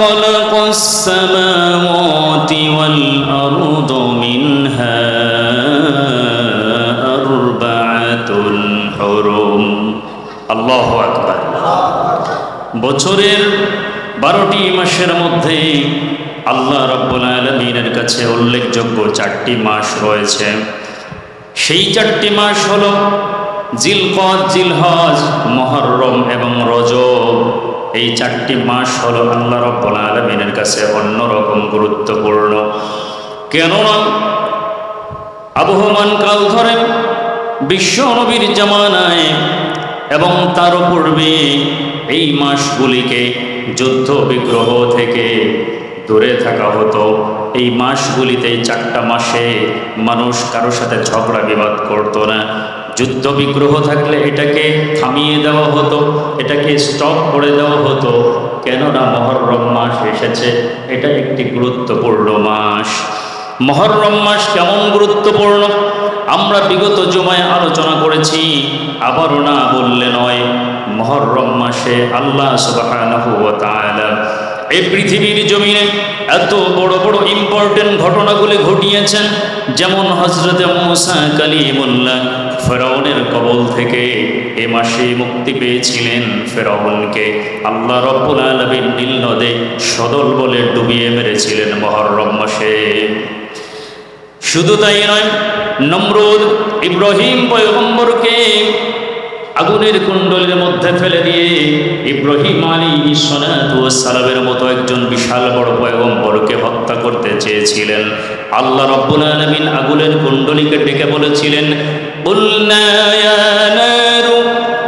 خلق السماوات والأرض منها أربعة حرم الله أكبر বছরের বারোটি মাসের মধ্যে আল্লাহ রব্বুল আলমিনের কাছে উল্লেখযোগ্য চারটি মাস রয়েছে সেই চারটি মাস হল জিলকদ জিলহজ মহরম এবং রজব এই চারটি মাস হল আল্লাহ রব্বুল আলমিনের কাছে অন্যরকম গুরুত্বপূর্ণ। কেননা আবহমান কাল ধরে বিশ্ব নবীর জামানায় এবং তার পূর্বে এই মাসগুলিকে যুদ্ধ বিগ্রহ থেকে দূরে থাকা হতো। এই মাসগুলিতে চারটা মাসে মানুষ কারোর সাথে ঝগড়া বিবাদ করতো না। যুদ্ধ বিগ্রহ থাকলে এটাকে থামিয়ে দেওয়া হতো, এটাকে স্টপ করে দেওয়া হতো। কেননা মহরম মাস এসেছে, এটা একটি গুরুত্বপূর্ণ মাস। মহরম মাস কেমন গুরুত্বপূর্ণ? আমরা বিগত জমায় আলোচনা করেছি, আবারও না বললে নয়, মহরম মাসে আল্লাহ তাআলা এই পৃথিবীর জমিনে এত বড় বড় ইম্পর্টেন্ট ঘটনাগুলি ঘটিয়েছেন, যেমন হজরত মুসা কালিমুল্লাহ ফেরাউনের কবল থেকে এ মাসে মুক্তি পেয়েছিলেন ফেরাউনকে। আল্লাহ রব্বুল আলমিন নীল নদে সদল বলে ডুবিয়ে মেরেছিলেন মহরম মাসে। শুধু তাই নয়, নমরুদ ইব্রাহিম পয়গম্বরকে আগুনের কুণ্ডলের মধ্যে ফেলে দিয়ে ইব্রাহিম আলী সালামের মতো একজন বিশাল বড় পয়গম্বরকে হত্যা করতে চেয়েছিলেন আল্লাহ রব্বুল আলমিন আগুনের কুণ্ডলীকে ডেকে বলেছিলেন قلنا يا نار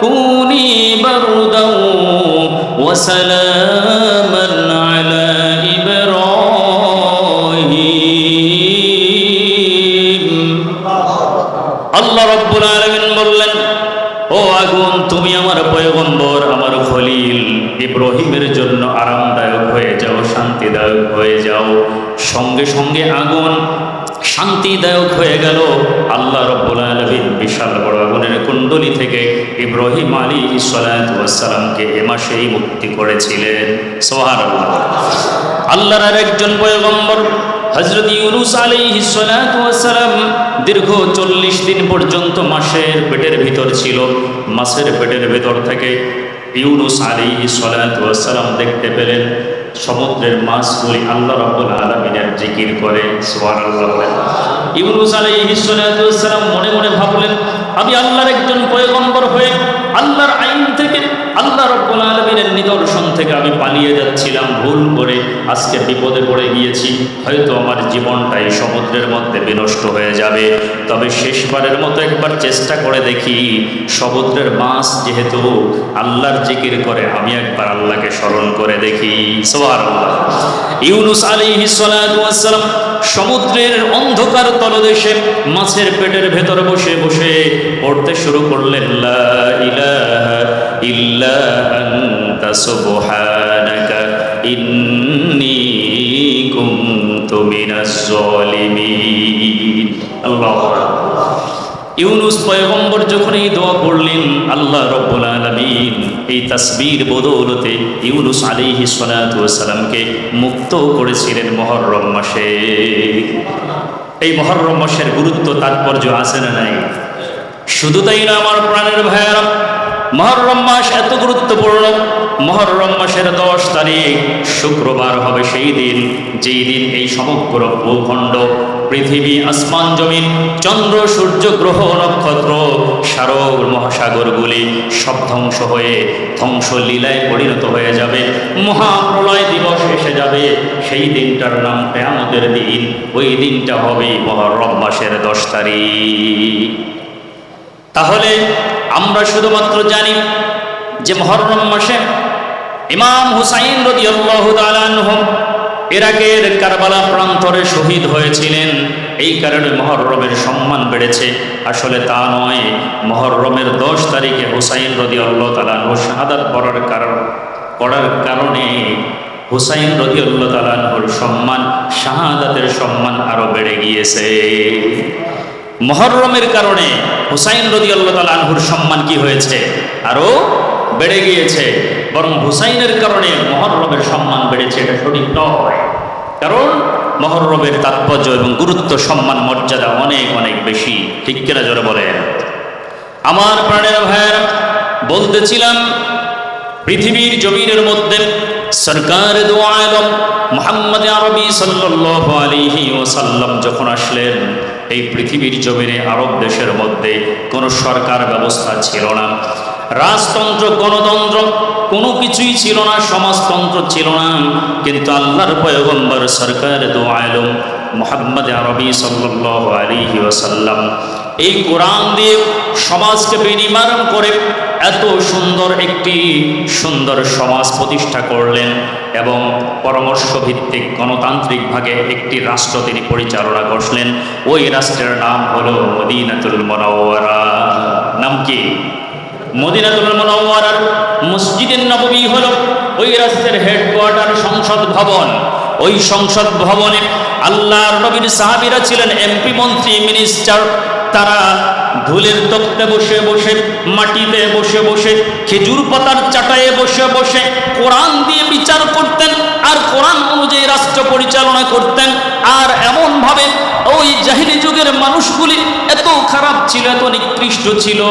كوني بردا وسلاما ইব্রাহিমের জন্য আরামদায়ক হয়ে যাও, শান্তিদায়ক হয়ে যাও। সঙ্গে সঙ্গে আগুন শান্তিদায়ক হয়ে গেল। আল্লাহ রব্বুল আলমিন বিশাল বড় আগুনের কুণ্ডলী থেকে ইব্রাহিম আলী সালামকে এ মাসেই মুক্তি করেছিলেন। সোহার আল্লাহ আল্লাহর আর একজন পয়গম্বর হজরত ইউনুস আলী সালাম দীর্ঘ চল্লিশ দিন পর্যন্ত মাসের পেটের ভিতর ছিল। মাসের পেটের ভিতর থেকে ইউনুস আলী সালাম দেখতে পেলেন সমুদ্রের মাছগুলি আল্লাহ রব্বুল আলমিনের জিকির করে ইউনুস আলী সালাম মনে মনে ভাবলেন, আমি আল্লাহর একজন পয়গম্বর হয়ে আল্লাহর আইন থেকে আল্লাহ রব্বুল আলমিনের নিদর্শন থেকে আমি পালিয়ে যাচ্ছিলাম, ভুল করে আজকে বিপদে পড়ে গিয়েছি। হয়তো আমার জীবনটাই সমুদ্রের মধ্যে বিনষ্ট হয়ে যাবে। তবে শেষবারের মতো একবার চেষ্টা করে দেখি, সমুদ্রের মাছ যেহেতু আল্লাহর জিকির করে, আমি একবার আল্লাহকে স্মরণ করে দেখি। ইউনুস আলী সালাম সমুদ্রের অন্ধকার তলদেশে মাছের পেটের ভেতর বসে বসে পড়তে শুরু করলেন, লা ইলাহা আনতা সুবহানাকা ইন্নী কুনতু মিনাজ জালিমিন আল্লাহু আকবার ইউনুস পয়গম্বর যখন এই দোয়া পড়লেন, আল্লাহ রব্বুল আলমিন এই তাসবির বদৌলতে ইউনুস আলিহি সালামকে মুক্ত করেছিলেন মহরম মাসে। এই মহরম মাসের গুরুত্ব তাৎপর্য আছে না নাই? শুধু তাই না, আমার প্রাণের ভাইয়ারা মহরম মাস এত গুরুত্বপূর্ণ। মহরম মাসের দশ তারিখ শুক্রবার হবে সেই দিন, যেই দিন এই সমগ্র ভূখণ্ড, পৃথিবী, আসমান, জমিন, চন্দ্র, সূর্য, গ্রহ, নক্ষত্র, সারগ মহাসাগরগুলি সব ধ্বংস হয়ে ধ্বংস লীলায় পরিণত হয়ে যাবে। মহাপ্রলয় দিবস এসে যাবে। সেই দিনটার নাম কেয়ামতের দিন। ওই দিনটা হবে মহরম মাসের দশ তারিখ। তাহলে আমরা শুধুমাত্র জানি যে মহরম মাসে ইমাম হুসাইন রদি আল্লাহ ইরাকের কারবালা প্রান্তরে শহীদ হয়েছিলেন। এই কারণে মহরমের সম্মান বেড়েছে। আসলে তা নয়, মহরমের দশ তারিখে হুসাইন রদি আল্লাহ তালানহ শাহাদাত পড়ার কারণ, পড়ার কারণে হুসাইন রদি আল্লাহ তালানহর সম্মান, শাহাদাতের সম্মান আরও বেড়ে গিয়েছে। মহরমের কারণে হুসাইন রদি আল্লাহ তাল আনহুর সম্মান কি হয়েছে? আরও বেড়ে গিয়েছে। বরং হুসাইনের কারণে মহরমের সম্মান বেড়েছে, এটা সঠিক নয়। কারণ মহরমের তাৎপর্য এবং গুরুত্ব, সম্মান, মর্যাদা অনেক অনেক বেশি। ঠিক কিনা জোরে বলেন? আমার প্রাণের ভাইয়ের, বলতেছিলাম, পৃথিবীর জমিনের মধ্যে সরকার দু আলম মোহাম্মদ আরবি সাল্লাল্লাহু আলাইহি ওয়াসাল্লাম যখন আসলেন এই পৃথিবীর জমিনে আরব দেশের মধ্যে কোনো সরকার ব্যবস্থা ছিল না। রাজতন্ত্র, গণতন্ত্র কোনো কিছুই ছিল না, সমাজতন্ত্র ছিল না। কিন্তু আল্লাহর পয়গম্বর সরকার দো আলম মোহাম্মদ আরবি সাল্লাল্লাহু আলাইহি ওয়াসাল্লাম এই কোরআন দিয়ে সমাজকে বিনির্মাণ করে এত সুন্দর একটি সুন্দর সমাজ প্রতিষ্ঠা করলেন এবং পরামর্শ ভিত্তিক গণতান্ত্রিকভাবে একটি রাষ্ট্র তিনি পরিচালনা করলেন ওই রাষ্ট্রের নাম হলো মদিনাতুল মনোয়ারা নাম কি? মদিনাতুল মনোয়ারার মসজিদের নবমী হলো ওই রাষ্ট্রের হেডকোয়ার্টার সংসদ ভবন। ওই সংসদ ভবনে আল্লাহর নবীর সাহাবীরা ছিলেন এমপি মন্ত্রী মিনিস্টার তারা ধুলের তক্তে বসে বসে, মাটিতে বসে বসে, খেজুর পাতার চাটায়ে বসে বসে কোরআন দিয়ে বিচার করতেন আর কোরআন অনুযায়ী রাষ্ট্র পরিচালনা করতেন। আর এমনভাবে ওই জাহিরি যুগের মানুষগুলি এত খারাপ ছিল, এত নিকৃষ্ট ছিল।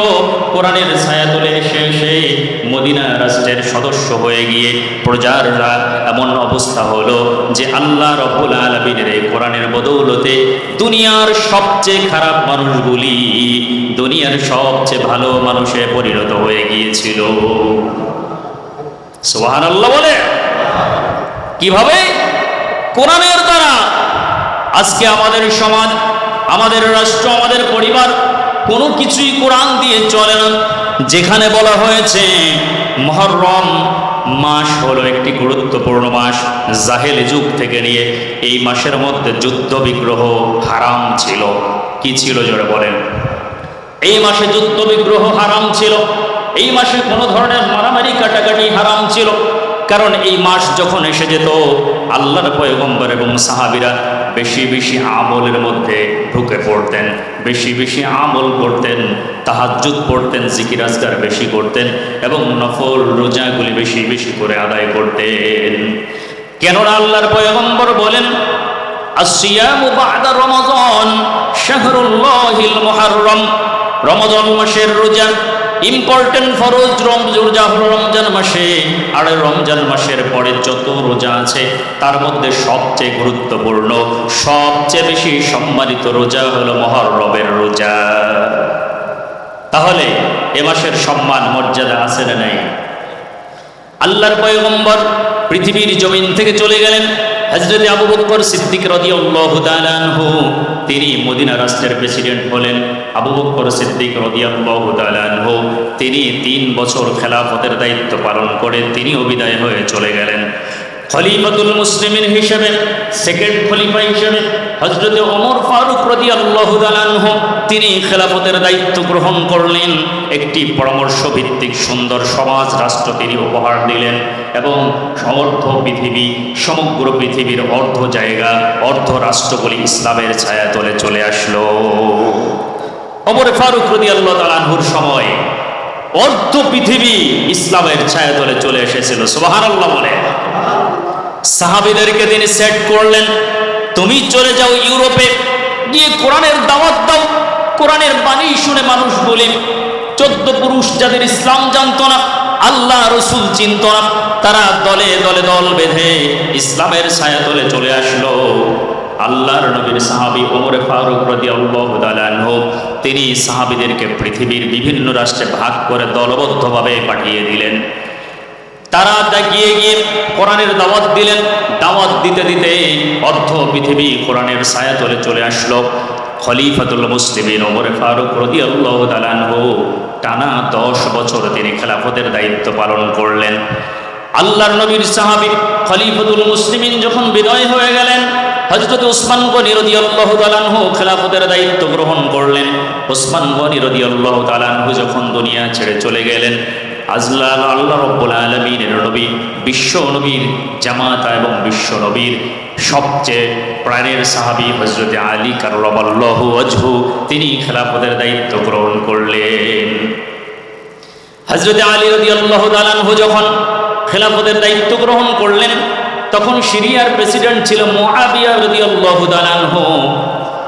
কোরআনের ছায়া তুলে এসে এসে মদিনা রাষ্ট্রের সদস্য হয়ে গিয়ে প্রজাররা এমন অবস্থা হলো যে আল্লাহ রব্বুল আলমিনের এই কোরআনের বদৌলতে দুনিয়ার সবচেয়ে খারাপ মানুষগুলি দুনিয়ার সবচেয়ে ভালো মানুষে পরিণত হয়ে গিয়েছিল। সোহান আল্লাহ বলে। কীভাবে? কোরআনের দ্বারা। আজকে আমাদের সমাজ, আমাদের রাষ্ট্র, আমাদের পরিবার কোনো কিছুই কোরআন দিয়ে চলে না। যেখানে বলা হয়েছে, মহরম মাস হলো একটি গুরুত্বপূর্ণ মাস। জাহেল যুগ থেকে নিয়ে এই মাসের মধ্যে যুদ্ধ বিগ্রহ হারাম ছিল। কি ছিল জোরে বলেন? এই মাসে যুদ্ধ বিগ্রহ হারাম ছিল। এই মাসে কোনো ধরনের মারামারি, কাটাকাটি হারাম ছিল। কারণ এই মাস যখন এসে যেত, আল্লাহর পয়গম্বর এবং সাহাবিরা বেশি বেশি আমলের মধ্যে ঢুকে পড়তেন, বেশি বেশি আমল করতেন, তাহাজ্জুদ পড়তেন, জিকির আজগার বেশি করতেন এবং নফল রোজাগুলি বেশি বেশি করে আদায় করতেন। কেননা আল্লাহর পয়গম্বর বলেন আসিয়ামু বাদা মাসের রোজা ইম্পর্টেন্ট ফরজ রোজা হলো রমজান মাসে, আর রমজান মাসের পরে যত রোজা আছে, তার মধ্যে সবচেয়ে গুরুত্বপূর্ণ, সবচেয়ে বেশি সম্মানিত রোজা হলো মহররমের রোজা। তাহলে, এ মাসের সম্মান, মর্যাদা আছে না নাই? আল্লাহর পয়গম্বর পৃথিবীর জমিন থেকে চলে গেলেন। হজরত আবু বকর সিদ্দিক রাদিয়াল্লাহু আনহু, তিনি মদিনা রাষ্ট্রের প্রেসিডেন্ট হলেন। আবু বকর সিদ্দিক রাদিয়াল্লাহু আনহু, তিনি তিন বছর খেলাফতের দায়িত্ব পালন করে তিনি বিদায় হয়ে চলে গেলেন। খলিফাতুল মুসলিমিন হিসেবে সেকেন্ড খলিফা হিসেবে হজরত অমর ফারুক রদি আল্লাহ তিনি খেলাফতের দায়িত্ব গ্রহণ করলেন। একটি পরামর্শ ভিত্তিক সুন্দর সমাজ রাষ্ট্র তিনি উপহার দিলেন এবং সমর্থ পৃথিবী, সমগ্র পৃথিবীর অর্ধ জায়গা, অর্ধ রাষ্ট্রগুলি ইসলামের ছায়া তলে চলে আসলো। অমর ফারুক রদি আল্লাহ তালানহুর সময় অর্ধ পৃথিবী ইসলামের ছায়া তলে চলে এসেছিল সোহান আল্লাহ বলে। সাহাবিদেরকে তিনি সেট করলেন, তুমি চলে যাও ইউরোপে, গিয়ে কোরআনের দাওয়াত দাও। কোরআনের বাণী শুনে মানুষ বলে, চোদ্দ পুরুষ যাদের ইসলাম জানত না, আল্লাহ রসুল চিনত না, তারা দলে দলে দল বেঁধে ইসলামের ছায়া তলে চলে আসলো। আল্লাহর নবীর সাহাবি ওমরে ফারুক রদি আল্লাহ তিনি সাহাবিদেরকে পৃথিবীর বিভিন্ন রাষ্ট্রে ভাগ করে দলবদ্ধভাবে পাঠিয়ে দিলেন। তারা গিয়ে গিয়ে কোরআনের দাওয়াত দিলেন। দাওয়াত দিতে দিতে অর্ধ পৃথিবী কোরআনের ছায়া তলে চলে আসলো। খলিফাতুল মুসলিমিন ওমরে ফারুক রদি আল্লাহ তালানহু টানা দশ বছর তিনি খেলাফতের দায়িত্ব পালন করলেন। আল্লাহর নবীর সাহাবি খলিফাতুল মুসলিমিন যখন বিদয় হয়ে গেলেন হজরত উসমান গনি রদি আল্লাহ তালানহু খেলাফতের দায়িত্ব গ্রহণ করলেন। উসমান গনি রদি আল্লাহ তালানহু যখন দুনিয়া ছেড়ে চলে গেলেন আজলাল আল্লাহ রব্বুল আলমিনের নবী, বিশ্ব নবীর জামাতা এবং বিশ্ব নবীর সবচেয়ে প্রাণের সাহাবি হজরতে আলী কারুল্লাহ অজহু তিনি খেলাফতের দায়িত্ব গ্রহণ করলেন। হজরতে আলী রদি আল্লাহ তালানহু যখন খেলাফতের দায়িত্ব গ্রহণ করলেন, তখন সিরিয়ার প্রেসিডেন্ট ছিল মুআবিয়া রাদিয়াল্লাহু তাআলা আনহু।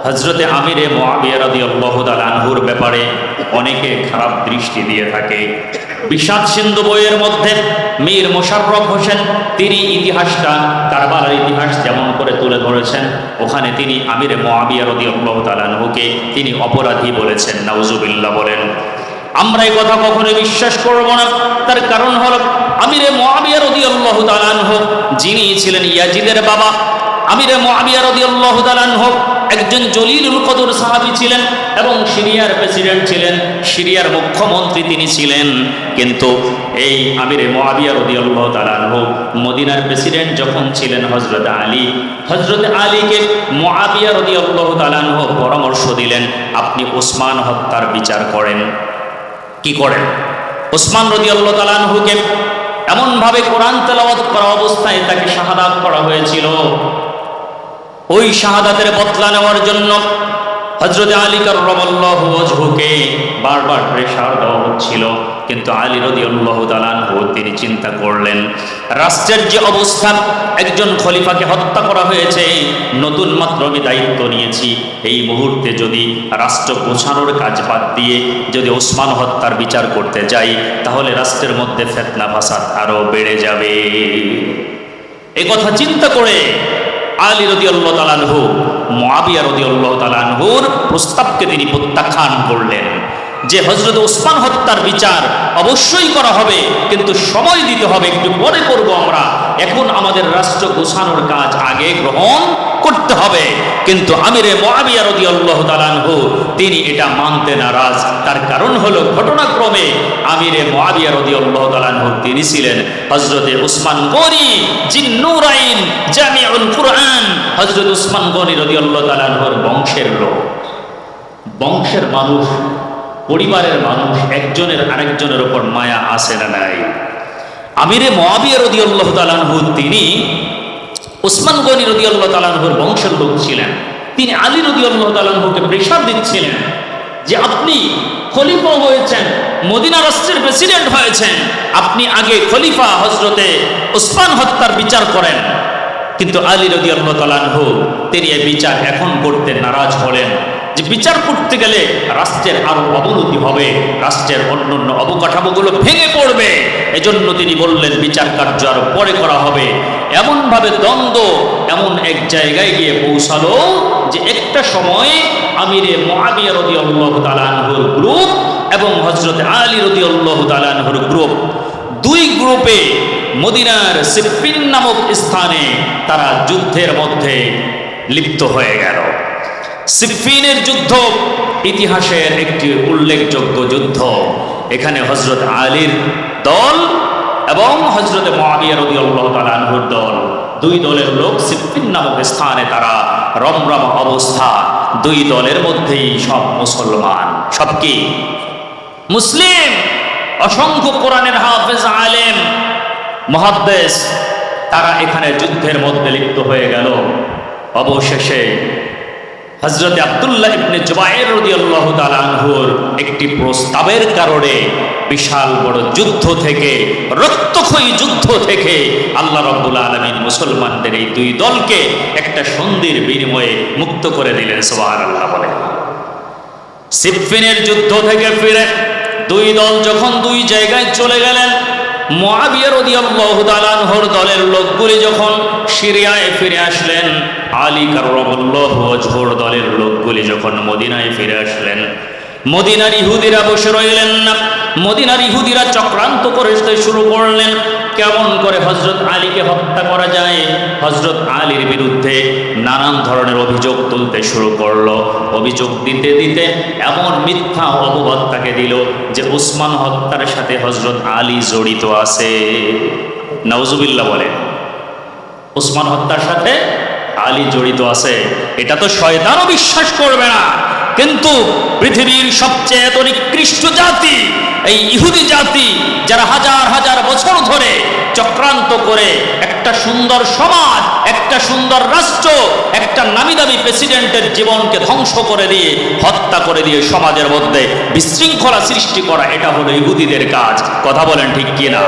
হজরতে আমিরে মুআবিয়া রাদিয়াল্লাহু তাআলা আনহুর ব্যাপারে অনেকে খারাপ দৃষ্টি দিয়ে থাকে। বিষাদ সিন্ধু বইয়ের মধ্যে মীর মোশাররফ হোসেন, তিনি ইতিহাসটা, কারবালার ইতিহাস যেমন করে তুলে ধরেছেন, ওখানে তিনি আমিরে মুআবিয়া রাদিয়াল্লাহু তাআলা আনহুকে তিনি অপরাধী বলেছেন, নাউজুবিল্লাহ বলেন। আমরা এই কথা কখনো বিশ্বাস করব না। তার কারণ হলো আমিরে মুআবিয়া রাদিয়াল্লাহু তাআলা আনহু, যিনি ছিলেন ইয়াজিদের বাবা। আমিরে মুআবিয়া রাদিয়াল্লাহু তাআলা আনহু একজন জলিলুল কদর সাহাবী ছিলেন এবং সিরিয়ার প্রেসিডেন্ট ছিলেন, সিরিয়ার মুখ্যমন্ত্রী তিনি ছিলেন। কিন্তু এই আমিরে মুআবিয়া রাদিয়াল্লাহু তাআলা আনহু মদিনার প্রেসিডেন্ট যখন ছিলেন হজরত আলী হজরত আলীকে মুআবিয়া রাদিয়াল্লাহু আনহু পরামর্শ দিলেন, আপনি ওসমান হত্যার বিচার করেন। কি করেন? ওসমান রদি আল্লাহ তালানহুকে এমনভাবে কোরআন তেলাওয়াত করা অবস্থায় তাকে শাহাদাত করা হয়েছিল। ওই শাহাদাতের বদলা নেওয়ার জন্য হজরত আলী কার্লাহুকে বারবার প্রেশার দেওয়া হচ্ছিল। কিন্তু আলী রদি আল্লাহ তিনি চিন্তা করলেন, রাষ্ট্রের যে অবস্থা, একজন খলিফাকে হত্যা করা হয়েছে, নতুন মাত্র আমি দায়িত্ব নিয়েছি। এই মুহূর্তে যদি রাষ্ট্র গোছানোর কাজ বাদ দিয়ে যদি ওসমান হত্যার বিচার করতে যাই, তাহলে রাষ্ট্রের মধ্যে ফেতনা ফাসাদ আরও বেড়ে যাবে। এই কথা চিন্তা করে আলী রদি আল্লাহ তালানহু মহাবিয়া রদি আল্লাহ তালানহুর প্রস্তাবকে তিনি প্রত্যাখ্যান করলেন যে হজরত ওসমান হত্যার বিচার অবশ্যই করা হবে, কিন্তু সময় দিতে হবে, একটু পরে করব আমরা। এখন আমাদের রাষ্ট্র গোছানোর কাজ আগে গ্রহণ করতে হবে। কিন্তু আমিরে মহাবিয়া রদি আল্লাহ তালানহু তিনি এটা মানতে নারাজ। তার কারণ হলো ঘটনাক্রমে আমিরে মহাবিয়া রদি আল্লাহ তালানহু তিনি ছিলেন হজরতে উসমান গনি জিন্নুরাইন জামিউল কুরআন। হজরত উসমান গনি রদি আল্লাহ তালানহুর বংশের লোক। বংশের মানুষ, পরিবারের মানুষ, একজনের আরেকজনের ওপর মায়া আসে না নাই? আমিরে মহাবিয়া রদি আল্লাহ তালানহু তিনি ওসমান গনি রদি আল্লাহ তালানহুর বংশের লোক ছিলেন। তিনি আলী রদি আল্লাহ তালানহুকে প্রেশার দিচ্ছিলেন যে আপনি খলিফা হয়েছেন, মদিনা রাষ্ট্রের প্রেসিডেন্ট হয়েছেন, আপনি আগে খলিফা হজরতে ওসমান হত্যার বিচার করেন। কিন্তু আলী রদি আল্লাহ তিনি এই বিচার এখন করতে নারাজ হলেন যে বিচার করতে গেলে রাষ্ট্রের আরও অবনতি হবে, রাষ্ট্রের অন্যান্য অবকাঠামোগুলো ভেঙে পড়বে। এজন্য তিনি বললেন, বিচার কার্য আরও পরে করা হবে। এমনভাবে দ্বন্দ্ব এমন এক জায়গায় গিয়ে পৌঁছালো যে একটা সময় আমিরে মহাবিয়া রদি আল্লাহ তালানহুর গ্রুপ এবং হজরত আলী রদি আল্লাহ তালানহুর গ্রুপ, দুই গ্রুপে মদিনার সিফিন নামক স্থানে তারা যুদ্ধের মধ্যে লিপ্ত হয়ে গেল। সিফিনের যুদ্ধ ইতিহাসের একটি উল্লেখযোগ্য যুদ্ধ। এখানে হজরত আলীর দল এবং হজরত দল। দুই দলের লোক সিফিন নামক স্থানে তারা রমরম অবস্থা। দুই দলের মধ্যেই সব মুসলমান। সব কি? মুসলিম। অসংখ্য কোরআনের হাফেজ, আলেম মহাদ্দেশ তারা এখানে যুদ্ধের মধ্যে লিপ্ত হয়ে গেল। অবশেষে হজরত আবদুল্লাহ ইবনে জুবাইর রাদিয়াল্লাহু তাআলা আনহুর একটি প্রস্তাবের কারণে বিশাল বড় যুদ্ধ থেকে, রক্তক্ষয়ী যুদ্ধ থেকে আল্লাহ রাব্বুল আলামিন মুসলমানদের এই দুই দলকে একটা সন্ধির বিনিময়ে মুক্ত করে দিলেন, সুবহানাল্লাহ বলে। সিফিনের যুদ্ধ থেকে ফিরে দুই দল যখন দুই জায়গায় চলে গেলেন মহাবিয়া রদিয়াল্লাহু তাআলার দলের লোকগুলি যখন সিরিয়ায় ফিরে আসলেন, আলী কারোর দলের লোকগুলি যখন মদিনায় ফিরে আসলেন, মদিনার ইহুদিরা বসে রইলেন না। মদিনার ইহুদিরা চক্রান্ত করে শুরু করলেন। কেমন করে হজরত আলীকে হত্যা করা যায়? হজরত আলীর বিরুদ্ধে নানান ধরনের অভিযোগ তুলতে শুরু করল। অভিযোগ দিতে দিতে এমন মিথ্যা অপবাদ তাকে দিল যে উসমান হত্যার সাথে হজরত আলী জড়িত আছে। নওজুবিল্লাহ বলে উসমান হত্যার সাথে আলী জড়িত আছে। এটা তো শয়তানও বিশ্বাস করবে না। কিন্তু পৃথিবীর সবচেয়ে এত নিকৃষ্ট জাতি, এই ইহুদি জাতি, যারা হাজার বছর ধরে চক্রান্ত করে একটা সুন্দর সমাজ, একটা সুন্দর রাষ্ট্র, একটা নামি দামি প্রেসিডেন্টের জীবনকে ধ্বংস করে দিয়ে, হত্যা করে দিয়ে সমাজের মধ্যে বিশৃঙ্খলা সৃষ্টি করা, এটা হলো ইহুদিদের কাজ। কথা বলেন ঠিক কিনা?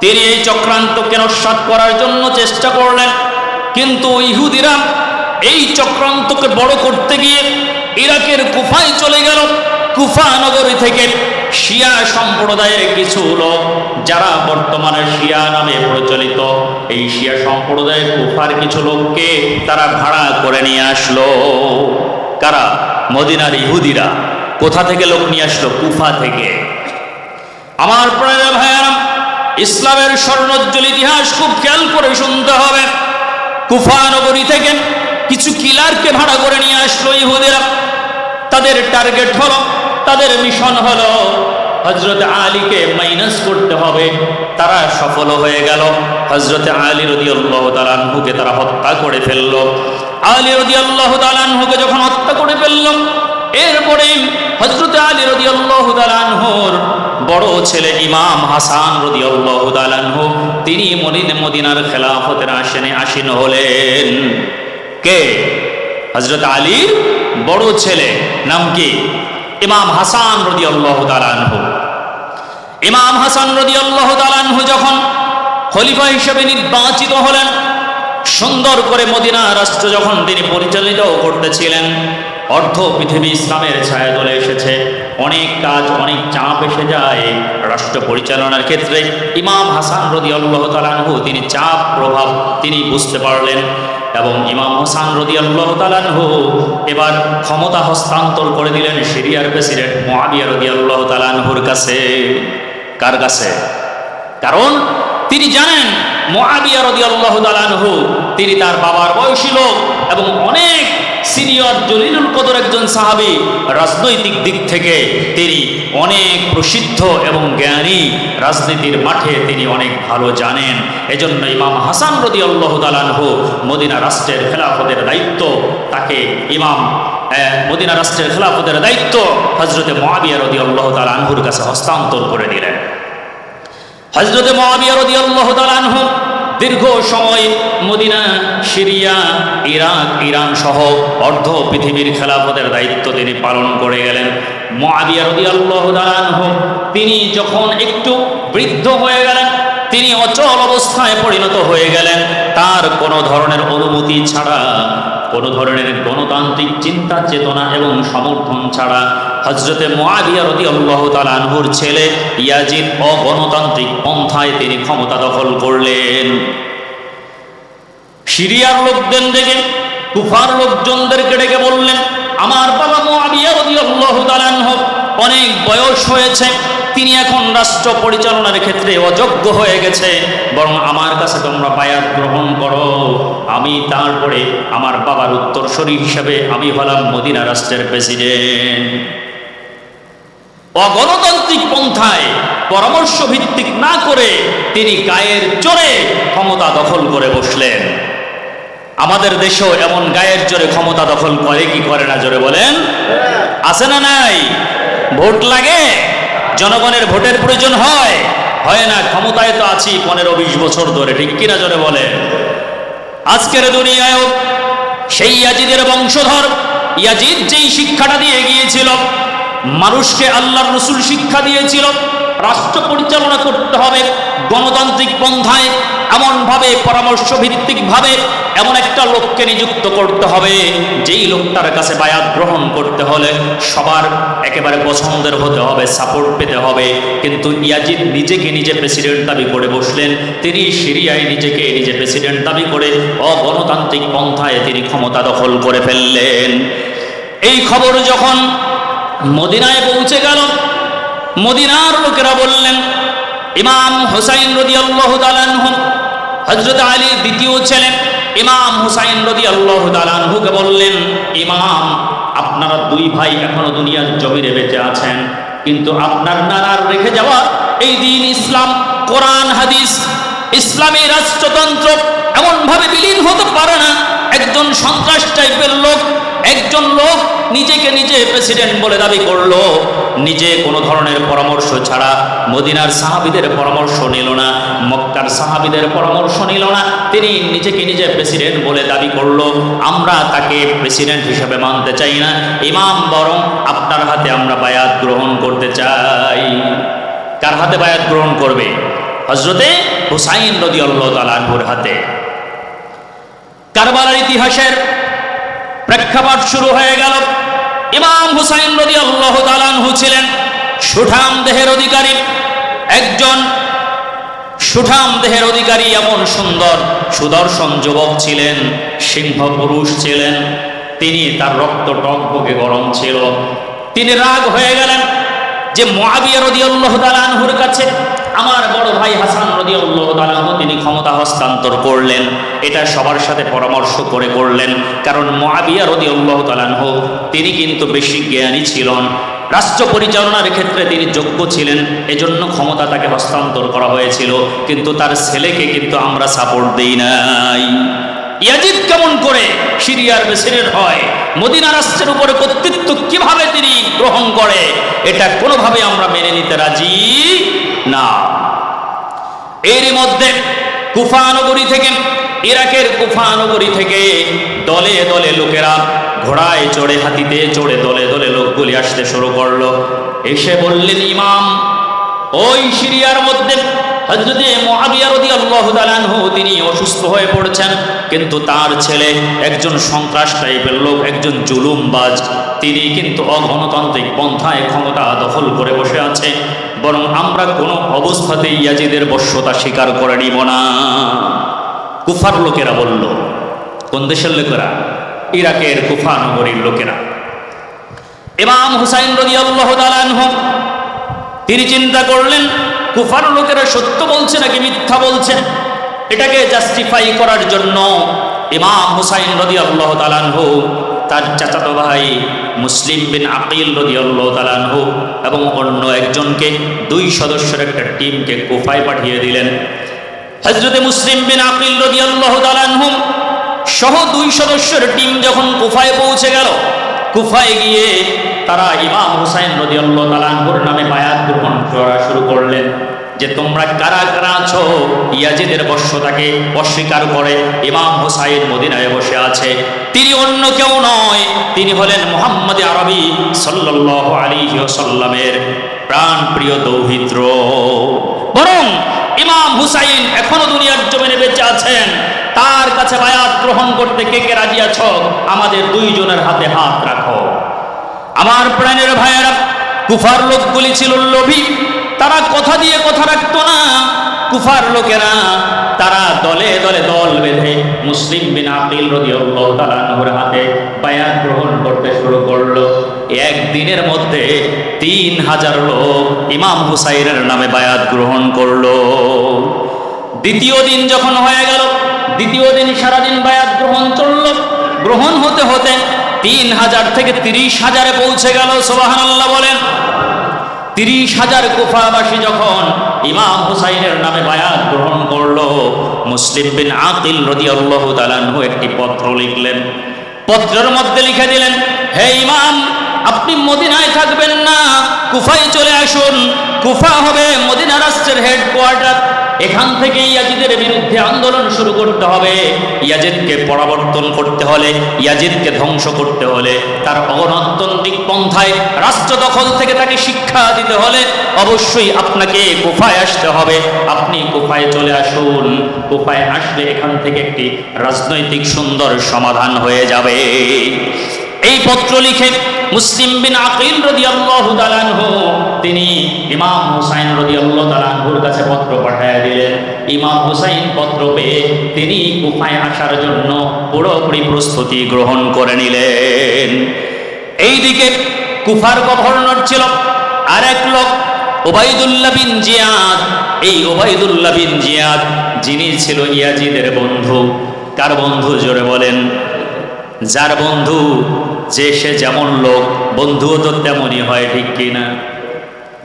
তিনি এই চক্রান্তকে নস্বাত করার জন্য চেষ্টা করলেন। কিন্তু ইহুদিরা এই চক্রান্তকে বড় করতে গিয়ে ইরাকের কুফায় চলে গেল। কুফা নগরী থেকে শিয়া সম্প্রদায়ের কিছু লোক, যারা বর্তমানে শিয়া নামে প্রচলিত, এই শিয়া সম্প্রদায়ের কুফার কিছু লোককে তারা ভাড়া করে নিয়ে আসলো। কারা? মদিনার ইহুদিরা। কোথা থেকে লোক নিয়ে আসলো? কুফা থেকে। আমার প্রাণের ভাইয়ারাম, ইসলামের স্বর্ণোজ্জ্বল ইতিহাস খুব খেয়াল করে শুনতে হবে। কুফা নগরী থেকে কিছু কিলারকে ভাড়া করে নিয়ে আসলো ইহুদেরা। তাদের টার্গেট হলো, তাদের মিশন হলো হজরত আলীকে মাইনাস করতে হবে। তারা সফল হয়ে গেল। হজরত আলী রদি আল্লাহ তালানহুকে তারা হত্যা করে ফেলল। আলী রদি আল্লাহ তালানহুকে যখন হত্যা করে ফেলল, এরপরে হজরত আলী রদি আল্লাহ তালানহুর বড় ছেলে ইমাম হাসান রদি আল্লাহ তালানহু তিনি মদিন মদিনার খেলাফতের আসনে আসীন হলেন। কে? হজরত আলীর বড় ছেলে, নাম কি? ইমাম হাসান রদি আল্লাহ তালানহু ইমাম হাসান রদি আল্লাহ তালানহু যখন খলিফা হিসেবে নির্বাচিত হলেন সুন্দর করে মদিনা রাষ্ট্র যখন তিনি পরিচালিত করতেছিলেন, অর্ধ পৃথিবী ইসলামের ছায়া দলে এসেছে। অনেক কাজ, অনেক চাপ এসে যায় রাষ্ট্র পরিচালনার ক্ষেত্রে। ইমাম হাসান রদি আল্লাহ তালানহু তিনি চাপ প্রভাব তিনি বুঝতে পারলেন এবং ইমাম হাসান রদি আল্লাহ তালানহু এবার ক্ষমতা হস্তান্তর করে দিলেন সিরিয়ার প্রেসিডেন্ট মহাবিয়া রদি আল্লাহ তালানহুর কাছে। কার কাছে? কারণ তিনি জানেন মহাবিয়া রদি আল্লাহ তালানহু তিনি তার বাবার বয়সী লোক এবং অনেক সিনিয়র জলিলুল কদর একজন সাহাবি। রাজনৈতিক দিক থেকে তিনি অনেক প্রসিদ্ধ এবং জ্ঞানী। রাজনীতির মাঠে তিনি অনেক ভালো জানেন। এজন্য ইমাম হাসান রদি আল্লাহ তালানহু মদিনা রাষ্ট্রের খেলাফতের দায়িত্ব তাকে ইমাম মদিনা রাষ্ট্রের খেলাফতের দায়িত্ব হজরতে মহাবিয়া রদি আল্লাহ তালানহুর কাছে হস্তান্তর করে দিলেন। হজরতে মহাবিয়া রদি আল্লাহ তালানহু দীর্ঘ সময় মদিনা, সিরিয়া, ইরাক, ইরান সহ অর্ধ পৃথিবীর খেলাফতের দায়িত্ব তিনি পালন করে গেলেন। মহাবিয়া রদি আল্লাহ তালানহু তিনি যখন একটু বৃদ্ধ হয়ে গেলেন, তিনি অচল অবস্থায় পরিণত হয়ে গেলেন। তার কোনো ধরনের অনুমতি ছাড়া কোনো ধরনের গণতান্ত্রিক চিন্তা, চেতনা এবং সমর্থন ছাড়া হজরতে মোয়াবিয়া রদি আল্লাহ তালানহুর ছেলে ইয়াজিদ অগণতান্ত্রিক পন্থায় তিনি ক্ষমতা দখল করলেন। সিরিয়ার লোকদের ডেকে কুফার লোকজনদেরকে ডেকে বললেন, আমার বাবা মোয়াবিয়া রদি আল্লাহ তালানহ অনেক বয়স হয়েছে, তিনি এখন রাষ্ট্র পরিচালনার ক্ষেত্রে অযোগ্য হয়ে গেছে। বরং আমার কাছে তোমরা বায়াত গ্রহণ করো। আমি তারপরে আমার বাবার উত্তরসূরি হিসাবে আমি হলাম মদিনা রাষ্ট্রের প্রেসিডেন্ট। অগণতান্ত্রিক পন্থায় পরামর্শ ভিত্তিক না করে তিনি গায়ের জোরে ক্ষমতা দখল করে বসলেন। আমাদের দেশেও এমন গায়ের জোরে ক্ষমতা দখল করে কি করে না জোরে বলেন? আছে না নাই? ভোট লাগে, জনগণের ভোটের প্রয়োজন হয় হয় না, ক্ষমতায় তো আছি পনেরো বিশ বছর ধরে, ঠিক কিনা জোরে বলে? আজকের দুনিয়ায় সেই ইয়াজিদের বংশধর, ইয়াজিদ যেই শিক্ষাটা দিয়ে গিয়েছিল, মানুষকে আল্লাহর রসুল শিক্ষা দিয়েছিল, রাষ্ট্র পরিচালনা করতে হবে গণতান্ত্রিক পন্থায় এমনভাবে পরামর্শ ভিত্তিকভাবে এমন একটা লোককে নিযুক্ত করতে হবে, যেই লোকটার কাছে বায়াত গ্রহণ করতে হলে সবার একেবারে পছন্দের হতে হবে সাপোর্ট পেতে হবে। কিন্তু ইয়াজিদ নিজেকে নিজে প্রেসিডেন্ট দাবি করে বসলেন, তিনি সিরিয়ায় নিজেকে নিজে প্রেসিডেন্ট দাবি করে অগণতান্ত্রিক পন্থায় তিনি ক্ষমতা দখল করে ফেললেন। এই খবর যখন মদিনায় পৌঁছে গেল, মদিনার লোকেরা বললেন ইমাম হুসাইন রদি আল্লাহ হজরত আলীর দ্বিতীয় ছেলে ইমাম হুসাইন রদি আল্লাহ তালানহুকে বললেন, ইমাম, আপনারা দুই ভাই এখনও দুনিয়ার জমিরে বেঁচে আছেন, কিন্তু আপনার নানার রেখে যাওয়া এই দিন ইসলাম, কোরআন, হাদিস, ইসলামী রাষ্ট্রতন্ত্র এমনভাবে বিলীন হতে পারে না। একজন সন্ত্রাস টাইপের লোক, একজন লোক নিজেকে নিজে প্রেসিডেন্ট বলে দাবি করল। নিজে কোনো ধরনের পরামর্শ ছাড়া মদিনার সাহাবিদের পরামর্শ নিল না, মক্কার সাহাবিদের পরামর্শ নিল না। তিনি নিজেকে নিজে প্রেসিডেন্ট বলে দাবি করল। আমরা তাকে প্রেসিডেন্ট হিসেবে মানতে চাই না। ইমাম, বরং আপনার হাতে আমরা বায়াত গ্রহণ করতে চাই। কার হাতে বায়াত গ্রহণ করবে? হজরতে হুসাইন রদি আল্লাহ তালানহুর হাতে। কারবালার ইতিহাসের প্রেক্ষাপট শুরু হয়ে গেল। ইমাম হুসাইন রদি আল্লাহ তালানহু ছিলেন সুঠাম দেহের অধিকারী। একজন সুঠাম দেহের অধিকারী, এমন সুন্দর সুদর্শন যুবক ছিলেন সিংহ পুরুষ ছিলেন। তিনি তার রক্ত টকবকে গরম ছিল। তিনি রাগ হয়ে গেলেন যে মহাবিয়া রদি আল্লাহ তালানহুর কাছে আমার বড় ভাই হাসান রদি আল্লাহ তালানহু তিনি ক্ষমতা হস্তান্তর করলেন। এটা সবার সাথে পরামর্শ করে করলেন। কারণ মহাবিয়া রদি আল্লাহ তালানহু তিনি কিন্তু বেশি জ্ঞানী ছিলেন। রাষ্ট্র পরিচালনার ক্ষেত্রে তিনি যোগ্য ছিলেন, এজন্য ক্ষমতা তাকে হস্তান্তর করা হয়েছিল। কিন্তু তার ছেলেকে কিন্তু আমরা সাপোর্ট দিই নাই। ইয়াজিদ কেমন করে সিরিয়ার প্রেসিডেন্ট হয়, মদিনা রাষ্ট্রের উপরে কর্তৃত্ব কীভাবে তিনি গ্রহণ করে, এটা কোনোভাবে আমরা মেনে নিতে রাজি না। এর মধ্যে কুফা নগরী থেকে, ইরাকের কুফা নগরী থেকে দলে দলে লোকেরা ঘোড়ায় চড়ে, হাতিতে চড়ে, দলে দলে লোকগুলি আসতে শুরু করল। এসে বললেন, ইমাম, ওই সিরিয়ার মধ্যে হজরতে মুআবিয়া রাদিয়াল্লাহু তাআলা তিনি অসুস্থ হয়ে পড়েছেন। কিন্তু তার ছেলে একজন সন্ত্রাস টাইপের লোক, একজন জুলুমবাজ। তিনি কিন্তু অগণতান্ত্রিক পন্থায় ক্ষমতা দখল করে বসে আছে। বরং আমরা কোনো অবস্থাতেই ইয়াজিদের বশ্যতা স্বীকার করে নিব না। কুফার লোকেরা বলল, কোন দেশের লোকেরা? ইরাকের কুফা নগরীর লোকেরা। ইমাম হুসাইন তাআলা আনহু, তিনি চিন্তা করলেন, কুফার লোকেরা সত্য বলছে নাকি মিথ্যা বলছে? এটাকে জাস্টিফাই করার জন্য ইমাম হুসাইন রদি আল্লাহ তালানহু তার চাচাতো ভাই মুসলিম বিন আকিল রদি আল্লাহ তালানহু এবং অন্য একজনকে, দুই সদস্যের একটা টিমকে কুফায় পাঠিয়ে দিলেন। হজরতে মুসলিম বিন আকিল রদি আল্লাহ তালানহু সহ দুই সদস্যের টিম যখন কুফায় পৌঁছে গেল, কুফায় গিয়ে তারা ইমাম হুসাইন রদিয়াল্লাহ তালানহুর নামে বায়াত গ্রহণ করা শুরু করলেন যে তোমরা কারা কারা আছো? ইয়াজিদের বর্ষতাকে অস্বীকার করে ইমাম হুসাইন মদিনায় বসে আছে। তিনি অন্য কেউ নয়, তিনি হলেন মোহাম্মদ আরবি সাল্লাল্লাহু আলাইহি ওয়াসাল্লামের প্রাণ প্রিয় দৌহিত্র বরং ইমাম হুসাইন এখনও দুনিয়ার জমিনে বেঁচে আছেন। তার কাছে বায়াত গ্রহণ করতে কে কে রাজি আছো? আমাদের দুইজনের হাতে হাত রাখো। আমার প্রাণের ভাইয়েরা, কুফার লোকগুলি ছিল লোভী। তারা কথা দিয়ে কথা রাখতো না। কুফার লোকেরা তারা দলে দলে দল বেঁধে মুসলিম বিন আকিল রাদিয়াল্লাহু তাআলা নূর হাতে বায়াত গ্রহণ করতে শুরু করল। একদিনের মধ্যে তিন হাজার লোক ইমাম হুসাইনের নামে বায়াত গ্রহণ করল। দ্বিতীয় দিন যখন হয়ে গেল, দ্বিতীয় দিন সারাদিন বায়াত গ্রহণ চলল। গ্রহণ হতে হতে তিন হাজার থেকে তিরিশ হাজারে পৌঁছে গেল সোবাহান বলেন। তিরিশ হাজার কুফাবাসী যখন ইমাম হুসাইনের নামে বায়াত গ্রহণ করল, মুসলিম বিন আকিল রদি আল্লাহ তালানহু একটি পত্র লিখলেন। পত্রের মধ্যে লিখে দিলেন, হে ইমাম, আপনি মদিনায় থাকবেন না, কুফায় চলে আসুন। কুফা হবে মদিনা রাষ্ট্রের হেডকোয়ার্টার এখান থেকে ইয়াজিদের বিরুদ্ধে আন্দোলন শুরু করতে হবে। ইয়াজিদকে পরাবর্তন করতে হলে, ইয়াজিদকে ধ্বংস করতে হলে, তার অগণতান্ত্রিক পন্থায় রাষ্ট্র দখল থেকে তাকে শিক্ষা দিতে হলে অবশ্যই আপনাকে কুফায় আসতে হবে। আপনি কুফায় চলে আসুন। কুফায় আসলে এখান থেকে একটি রাজনৈতিক সুন্দর সমাধান হয়ে যাবে। এই পত্র লিখে মুসলিম বিন আকিল রাদিয়াল্লাহু তাআলাহু তিনি ইমাম হুসাইন রাদিয়াল্লাহু তাআলাহুর কাছে পত্র পাঠিয়ে দিলেন। ইমাম হুসাইন পত্র পেয়ে তিনি কুফায় আসার জন্য পুরোপুরি প্রস্তুতি গ্রহণ করে নিলেন। এইদিকে কুফার গভর্নর ছিল আর এক লোক ওবাইদুল্লাহ বিন জিয়াদ। এই ওবাইদুল্লাহ বিন জিয়াদ, যিনি ছিল ইয়াজিদের বন্ধু। কার বন্ধু? জোরে বলেন। যার বন্ধু, যে সে যেমন লোক, বন্ধুও তো তেমনই হয়, ঠিক কিনা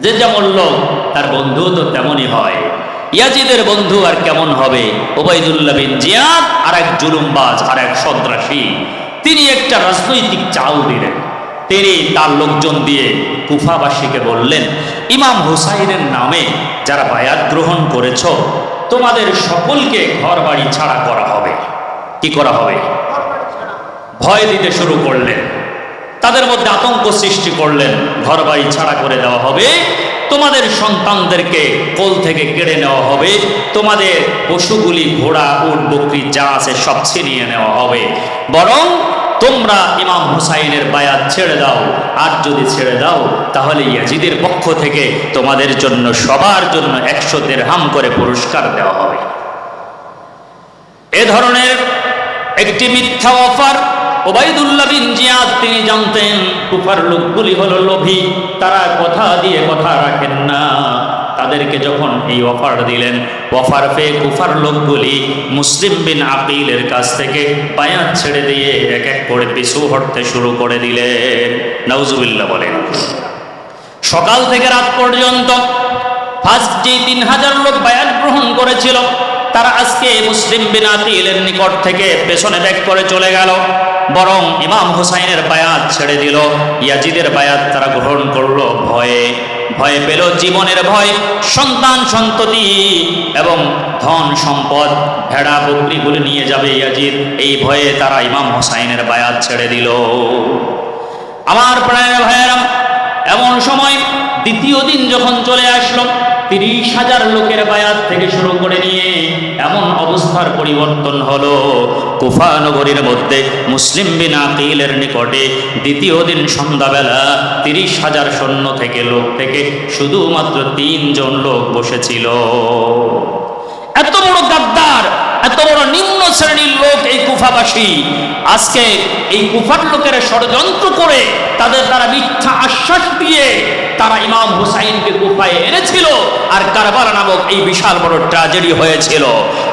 যে যেমন লোক, তার বন্ধুও তো তেমনই হয়। ইয়াজিদের বন্ধু আর কেমন হবে? ওবায়দুল্লাহ বিন জিয়াদ আর এক জুলুমবাজ আর এক সন্ত্রাসী। তিনি একটা রাজনৈতিক চাল দিলেন। তিনি তার লোকজন দিয়ে কুফাবাসীকে বললেন, ইমাম হুসাইনের নামে যারা বায়াত গ্রহণ করেছ, তোমাদের সকলকে ঘর বাড়ি ছাড়া করা হবে। কি করা হবে? ভয় দিতে শুরু করলেন। তাদের মধ্যে আতঙ্ক সৃষ্টি করলেন। ঘর বাড়ি ছাড়া করে দেওয়া হবে। তোমাদের সন্তানদেরকে কোল থেকে কেড়ে নেওয়া হবে। তোমাদের পশুগুলি, ঘোড়া, উট, বকরি যা আছে সব ছিনিয়ে নেওয়া হবে। বরং তোমরা ইমাম হুসাইনের বায়াত ছেড়ে দাও। আর যদি ছেড়ে দাও, তাহলে ইয়াজিদের পক্ষ থেকে তোমাদের জন্য সবার জন্য একশো দেড়হাম করে পুরস্কার দেওয়া হবে। এ ধরনের একটি মিথ্যা অফার ওবায়দুল্লাহ জিয়াদ, তিনি জানতেন কুফার লোকগুলি হলো লোভী, তারা কথা দিয়ে কথা রাখেন না। তাদেরকে যখন এই অফার দিলেন, অফার পেয়ে কুফার লোকগুলি মুসলিম বিন আকিলের কাছ থেকে বায়াত ছেড়ে দিয়ে এক এক করে পিছু হটতে শুরু করে দিলেন। নাউজুবিল্লাহ বলেন, সকাল থেকে রাত পর্যন্ত ফার্স্ট যে তিন হাজার লোক বায়াত গ্রহণ করেছিল তারা আজকে মুসলিম বিন আতিলের নিকট থেকে পেছনে ব্যাক করে চলে গেল। বরং ইমাম হুসাইনের বায়াত ছেড়ে দিল। ইয়াজিদের বায়াত তারা গ্রহণ করল ভয়ে। ভয়ে পেল জীবনের ভয়, সন্তান সন্ততি এবং ধন সম্পদ। ভেড়া বকরিগুলি নিয়ে যাবে ইয়াজিদ। এই ভয়ে তারা ইমাম হুসাইনের বায়াত ছেড়ে দিল। আমার প্রাণের ভাইয়েরা এমন সময় দ্বিতীয় দিন যখন চলে আসলো তিরিশ হাজার লোকের বায়াত থেকে শুরু করে নিয়ে এমন অবস্থার পরিবর্তন হলো। কুফা নগরীর মধ্যে মুসলিম বিন আকিলের নিকটে দ্বিতীয় দিন সন্ধ্যাবেলা তিরিশ হাজার সৈন্য থেকে লোক থেকে শুধুমাত্র তিনজন লোক বসেছিল এত বড় গাদ্দার এত বড় নিম্ন শ্রেণির লোক এই কুফাবাসী। আজকে এই কুফার লোকের ষড়যন্ত্র করে তাদের তারা মিথ্যা আশ্বাস দিয়ে তারা ইমাম হুসাইনকে কুফায় এনেছিল আর কারবালা নামক এই বিশাল বড় ট্রাজেডি হয়েছিল।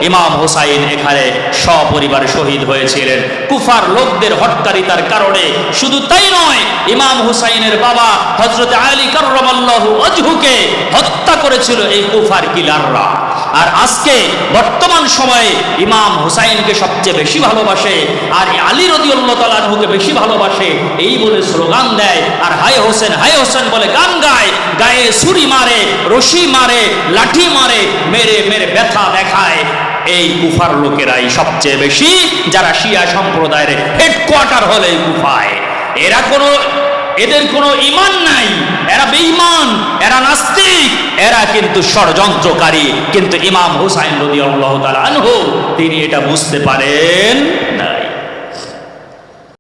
ইমাম হুসাইন এখানে সপরিবার শহীদ হয়েছিলেন। কুফার লোকদের হটকারিতার কারণে শুধু তাই নয়, ইমাম হুসাইনের বাবা হজরত আলী কার্লাহ অজহুকে হত্যা করেছিল এই কুফার কিলাররা। আর আজকে বর্তমান সময়ে ইমাম হুসাইনকে সবচেয়ে বেশি ভালোবাসে, আর আলী রদিউল্লাহ তালাহুকে বেশি ভালোবাসে, এই বলে স্লোগান দেয়, আর হায় হোসেন হায় হোসেন বলে গান গায়, গায়ে ছুরি মারে, রশি মারে, লাঠি মারে, মেরে মেরে ব্যথা দেখায়। এই কুফার লোকেরাই সবচেয়ে বেশি, যারা শিয়া সম্প্রদায়ের হেডকোয়ার্টার হলে কুফায় এরা কোনো এদের কোনো ইমান নাই। এরা বেঈমান, এরা নাস্তিক, এরা কিন্তু ষড়যন্ত্রকারী। কিন্তু ইমাম হুসাইন রদি আল্লাহ আনহু, তিনি এটা বুঝতে পারেন।